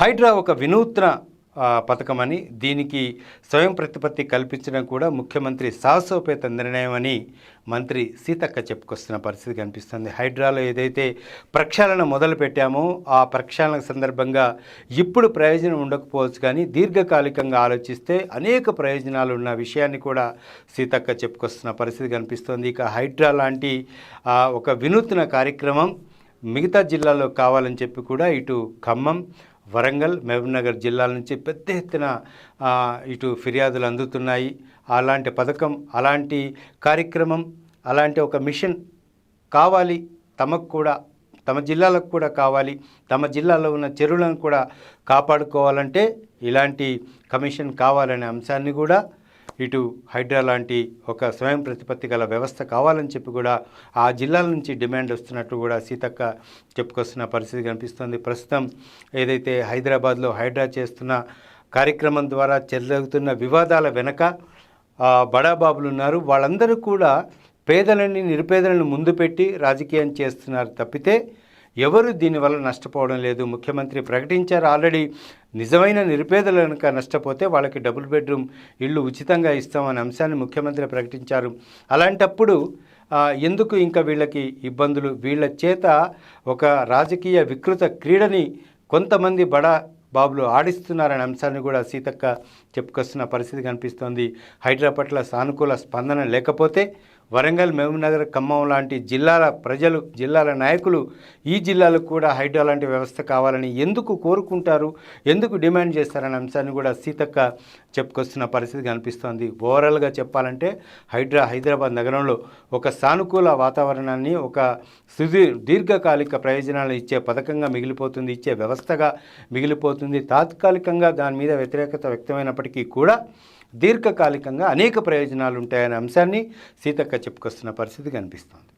హైడ్రా ఒక వినూత్న పథకమని దీనికి స్వయం ప్రతిపత్తి కల్పించడం కూడా ముఖ్యమంత్రి సాహసోపేత నిర్ణయం అని మంత్రి సీతక్క చెప్పుకొస్తున్న పరిస్థితి కనిపిస్తుంది. హైడ్రాలో ఏదైతే ప్రక్షాళన మొదలు పెట్టామో ఆ ప్రక్షాళన సందర్భంగా ఇప్పుడు ప్రయోజనం ఉండకపోవచ్చు కానీ దీర్ఘకాలికంగా ఆలోచిస్తే అనేక ప్రయోజనాలు ఉన్న విషయాన్ని కూడా సీతక్క చెప్పుకొస్తున్న పరిస్థితి కనిపిస్తుంది. ఇక హైడ్రా లాంటి ఒక వినూత్న కార్యక్రమం మిగతా జిల్లాలో కావాలని చెప్పి కూడా ఇటు ఖమ్మం వరంగల్ మహబూబ్నగర్ జిల్లాల నుంచి పెద్ద ఎత్తున ఇటు ఫిర్యాదులు అందుతున్నాయి. అలాంటి పథకం అలాంటి కార్యక్రమం అలాంటి ఒక మిషన్ కావాలి. తమకు కూడా తమ జిల్లాలకు కూడా కావాలి. తమ జిల్లాలో ఉన్న చెరువులను కూడా కాపాడుకోవాలంటే ఇలాంటి కమిషన్ కావాలనే అంశాన్ని కూడా ఇటు హైడ్రా లాంటి ఒక స్వయం ప్రతిపత్తి గల వ్యవస్థ కావాలని చెప్పి కూడా ఆ జిల్లాల నుంచి డిమాండ్ వస్తున్నట్టు కూడా సీతక్క చెప్పుకొస్తున్న పరిస్థితి కనిపిస్తుంది. ప్రస్తుతం ఏదైతే హైదరాబాద్లో హైడ్రా చేస్తున్న కార్యక్రమం ద్వారా జరుగుతున్న వివాదాల వెనక బడాబాబులు ఉన్నారు. వాళ్ళందరూ కూడా పేదలని నిరుపేదలను ముందు పెట్టి రాజకీయం చేస్తున్నారు తప్పితే ఎవరు దీనివల్ల నష్టపోవడం లేదు? ముఖ్యమంత్రి ప్రకటించారు ఆల్రెడీ. నిజమైన నిరుపేదలు కనుక నష్టపోతే వాళ్ళకి డబుల్ బెడ్రూమ్ ఇళ్ళు ఉచితంగా ఇస్తామనే అంశాన్ని ముఖ్యమంత్రి ప్రకటించారు. అలాంటప్పుడు ఎందుకు ఇంకా వీళ్ళకి ఇబ్బందులు? వీళ్ళ చేత ఒక రాజకీయ వికృత క్రీడని కొంతమంది బడా బాబులు ఆడిస్తున్నారనే అంశాన్ని కూడా సీతక్క చెప్పుకొస్తున్న పరిస్థితి కనిపిస్తోంది. హైడ్రా పట్ల సానుకూల స్పందన లేకపోతే వరంగల్ మహబూబ్నగర్ ఖమ్మం లాంటి జిల్లాల ప్రజలు జిల్లాల నాయకులు ఈ జిల్లాలకు కూడా హైడ్రో లాంటి వ్యవస్థ కావాలని ఎందుకు కోరుకుంటారు ఎందుకు డిమాండ్ చేస్తారనే అంశాన్ని కూడా సీతక్క చెప్పుకొస్తున్న పరిస్థితి కనిపిస్తోంది. ఓవరాల్గా చెప్పాలంటే హైడ్రా హైదరాబాద్ నగరంలో ఒక సానుకూల వాతావరణాన్ని ఒక సుదీర్ దీర్ఘకాలిక ప్రయోజనాలు ఇచ్చే పథకంగా మిగిలిపోతుంది ఇచ్చే వ్యవస్థగా మిగిలిపోతుంది. తాత్కాలికంగా దాని మీద వ్యతిరేకత వ్యక్తమైనప్పటికీ కూడా దీర్ఘకాలికంగా అనేక ప్రయోజనాలు ఉంటాయనే అంశాన్ని సీతక్క చెప్పుకొస్తున్న పరిస్థితి కనిపిస్తోంది.